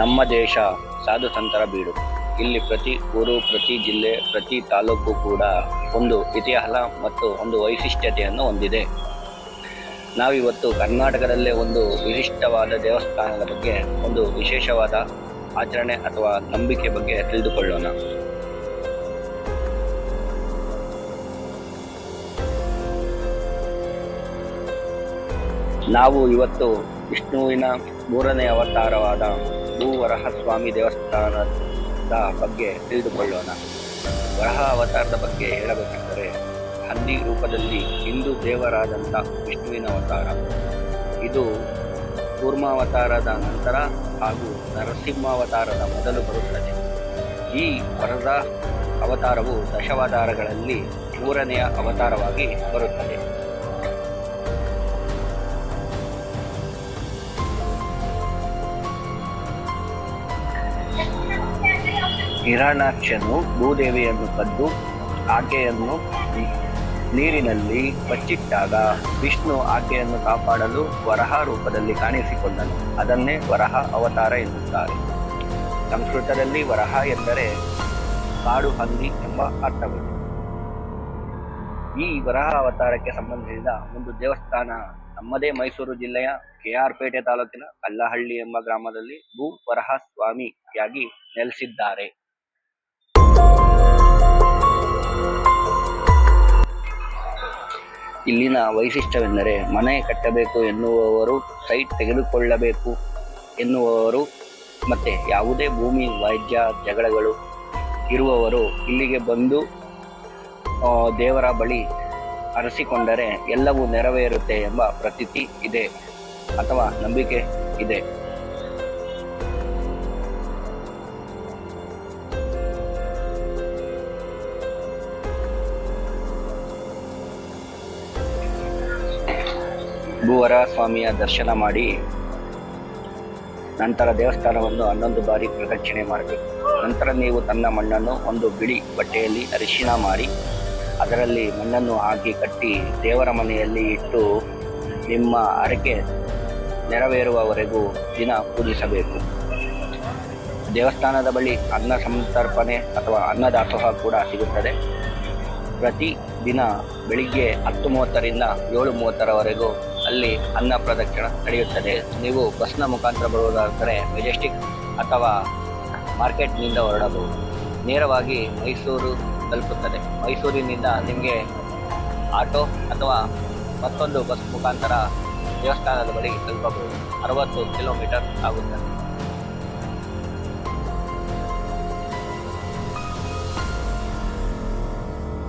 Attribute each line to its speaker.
Speaker 1: ನಮ್ಮ ದೇಶ ಸಾಧು ಸಂತರ ಬೀಡು. ಇಲ್ಲಿ ಪ್ರತಿ ಊರು, ಪ್ರತಿ ಜಿಲ್ಲೆ, ಪ್ರತಿ ತಾಲೂಕು ಕೂಡ ಒಂದು ಇತಿಹಾಸ ಮತ್ತು ಒಂದು ವೈಶಿಷ್ಟ್ಯತೆಯನ್ನು ಹೊಂದಿದೆ. ನಾವಿವತ್ತು ಕರ್ನಾಟಕದಲ್ಲೇ ಒಂದು ವಿಶಿಷ್ಟವಾದ ದೇವಸ್ಥಾನದ ಬಗ್ಗೆ, ಒಂದು ವಿಶೇಷವಾದ ಆಚರಣೆ ಅಥವಾ ನಂಬಿಕೆ ಬಗ್ಗೆ ತಿಳಿದುಕೊಳ್ಳೋಣ. ನಾವು ಇವತ್ತು ವಿಷ್ಣುವಿನ ಮೂರನೇ ಅವತಾರವಾದ ಭೂವರಹ ಸ್ವಾಮಿ ದೇವಸ್ಥಾನದ ಬಗ್ಗೆ ತಿಳಿದುಕೊಳ್ಳೋಣ. ವರಹ ಅವತಾರದ ಬಗ್ಗೆ ಹೇಳಬೇಕೆಂದರೆ, ಹಂದಿ ರೂಪದಲ್ಲಿ ಹಿಂದೂ ದೇವರಾದಂಥ ವಿಷ್ಣುವಿನ ಅವತಾರ. ಇದು ಕೂರ್ಮಾವತಾರದ ನಂತರ ಹಾಗೂ ನರಸಿಂಹಾವತಾರದ ಮೊದಲು ಬರುತ್ತದೆ. ಈ ವರದ ಅವತಾರವು ದಶಾವತಾರಗಳಲ್ಲಿ ಮೂರನೆಯ ಅವತಾರವಾಗಿ ಬರುತ್ತದೆ. ಹಿರಣ್ಯಾಕ್ಷನು ಭೂದೇವಿಯನ್ನು ಕದ್ದು ಆಕೆಯನ್ನು ನೀರಿನಲ್ಲಿ ಬಚ್ಚಿಟ್ಟಾಗ ವಿಷ್ಣು ಆಕೆಯನ್ನು ಕಾಪಾಡಲು ವರಹ ರೂಪದಲ್ಲಿ ಕಾಣಿಸಿಕೊಂಡನು. ಅದನ್ನೇ ವರಹ ಅವತಾರ ಎನ್ನುತ್ತಾರೆ. ಸಂಸ್ಕೃತದಲ್ಲಿ ವರಹ ಎಂದರೆ ಕಾಡು ಹಂದಿ ಎಂಬ ಅರ್ಥವಿದೆ. ಈ ವರಹ ಅವತಾರಕ್ಕೆ ಸಂಬಂಧಿಸಿದ ಒಂದು ದೇವಸ್ಥಾನ ನಮ್ಮದೇ ಮೈಸೂರು ಜಿಲ್ಲೆಯ ಕೆ ಆರ್ ಪೇಟೆ ತಾಲೂಕಿನ ಕಲ್ಲಹಳ್ಳಿ ಎಂಬ ಗ್ರಾಮದಲ್ಲಿ ಭೂ ವರಹ ಸ್ವಾಮಿಯಾಗಿ ನೆಲೆಸಿದ್ದಾರೆ. ಇಲ್ಲಿನ ವೈಶಿಷ್ಟ್ಯವೆಂದರೆ ಮನೆ ಕಟ್ಟಬೇಕು ಎನ್ನುವವರು ಸೈಟ್ ತೆಗೆದುಕೊಳ್ಳಬೇಕು ಎನ್ನುವವರು ಮತ್ತು ಯಾವುದೇ ಭೂಮಿ ವೈದ್ಯ ಜಗಳಗಳು ಇರುವವರು ಇಲ್ಲಿಗೆ ಬಂದು ದೇವರ ಬಳಿ ಅರಸಿಕೊಂಡರೆ ಎಲ್ಲವೂ ನೆರವೇರುತ್ತೆ ಎಂಬ ಪ್ರತೀತಿ ಇದೆ ಅಥವಾ ನಂಬಿಕೆ ಇದೆ. ಭೂವರ ಸ್ವಾಮಿಯ ದರ್ಶನ ಮಾಡಿ ನಂತರ ದೇವಸ್ಥಾನವನ್ನು ಹನ್ನೊಂದು ಬಾರಿ ಪ್ರದಕ್ಷಿಣೆ ಮಾಡಬೇಕು. ನಂತರ ನೀವು ತನ್ನ ಮಣ್ಣನ್ನು ಒಂದು ಬಿಳಿ ಬಟ್ಟೆಯಲ್ಲಿ ಅರಿಶಿನ ಮಾಡಿ, ಅದರಲ್ಲಿ ಮಣ್ಣನ್ನು ಹಾಕಿ ಕಟ್ಟಿ ದೇವರ ಮನೆಯಲ್ಲಿ ಇಟ್ಟು ನಿಮ್ಮ ಹರಕೆ ನೆರವೇರುವವರೆಗೂ ದಿನ ಪೂಜಿಸಬೇಕು. ದೇವಸ್ಥಾನದ ಬಳಿ ಅನ್ನ ಸಂತರ್ಪಣೆ ಅಥವಾ ಅನ್ನದಾಸೋಹ ಕೂಡ ಸಿಗುತ್ತದೆ. ಪ್ರತಿ ದಿನ ಬೆಳಿಗ್ಗೆ ಹತ್ತು ಮೂವತ್ತರಿಂದ ಏಳು ಮೂವತ್ತರವರೆಗೂ ಅಲ್ಲಿ ಅನ್ನ ಪ್ರದಕ್ಷಿಣ ನಡೆಯುತ್ತದೆ. ನೀವು ಬಸ್ನ ಮುಖಾಂತರ ಬರುವುದಾದರೆ ಮೆಜೆಸ್ಟಿಕ್ ಅಥವಾ ಮಾರ್ಕೆಟ್ನಿಂದ ಹೊರಡಬಹುದು. ನೇರವಾಗಿ ಮೈಸೂರು ತಲುಪುತ್ತದೆ. ಮೈಸೂರಿನಿಂದ ನಿಮಗೆ ಆಟೋ ಅಥವಾ ಮತ್ತೊಂದು ಬಸ್ ಮುಖಾಂತರ ದೇವಸ್ಥಾನದ ಬಳಿ ತಲುಪಬಹುದು. ಅರವತ್ತು ಕಿಲೋಮೀಟರ್ ಆಗುತ್ತದೆ.